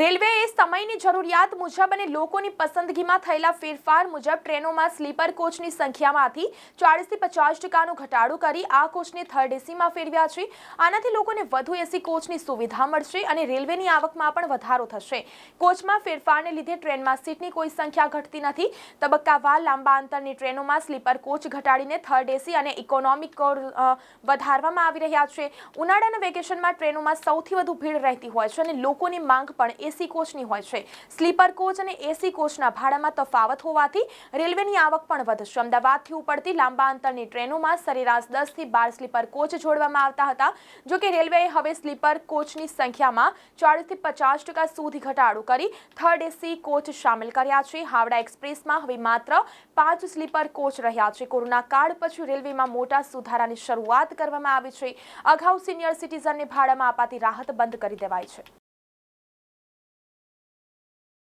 રેલવેએ સમયની જરૂરિયાત મુજબ અને લોકોની પસંદગીમાં થયેલા ફેરફાર મુજબ ટ્રેનોમાં સ્લીપર કોચની સંખ્યામાંથી ચાળીસથી પચાસ ટકાનો ઘટાડો કરી આ કોચને થર્ડ એસીમાં ફેરવ્યા છે. આનાથી લોકોને વધુ એસી કોચની સુવિધા મળશે અને રેલવેની આવકમાં પણ વધારો થશે. કોચમાં ફેરફારને લીધે ટ્રેનમાં સીટની કોઈ સંખ્યા ઘટતી નથી. તબક્કાવાર લાંબા અંતરની ટ્રેનોમાં સ્લીપર કોચ ઘટાડીને થર્ડ એસી અને ઇકોનોમિક કોર વધારવામાં આવી રહ્યા છે. ઉનાળાના વેકેશનમાં ટ્રેનોમાં સૌથી વધુ ભીડ રહેતી હોય છે અને લોકોની માંગ પણ એસી કોચની હોય છે. સ્લીપર કોચ અને એસી કોચના ભાડામાં તફાવત હોવાથી રેલવેની આવક પણ વધશે. અમદાવાદથી ઉપડતી લાંબા અંતરની ટ્રેનોમાં સરેરાશ દસથી બાર સ્લીપર કોચ જોડવામાં આવતા હતા. જો કે રેલવેએ હવે સ્લીપર કોચની સંખ્યામાં ચાળીસથી પચાસ ટકા સુધી ઘટાડો કરી થર્ડ એસી કોચ સામેલ કર્યા છે. હાવડા એક્સપ્રેસમાં હવે માત્ર પાંચ સ્લીપર કોચ રહ્યા છે. કોરોના કાળ પછી રેલવેમાં મોટા સુધારાની શરૂઆત કરવામાં આવી છે. અગાઉ સિનિયર સિટીઝનને ભાડામાં અપાતી રાહત બંધ કરી દેવાઈ છે.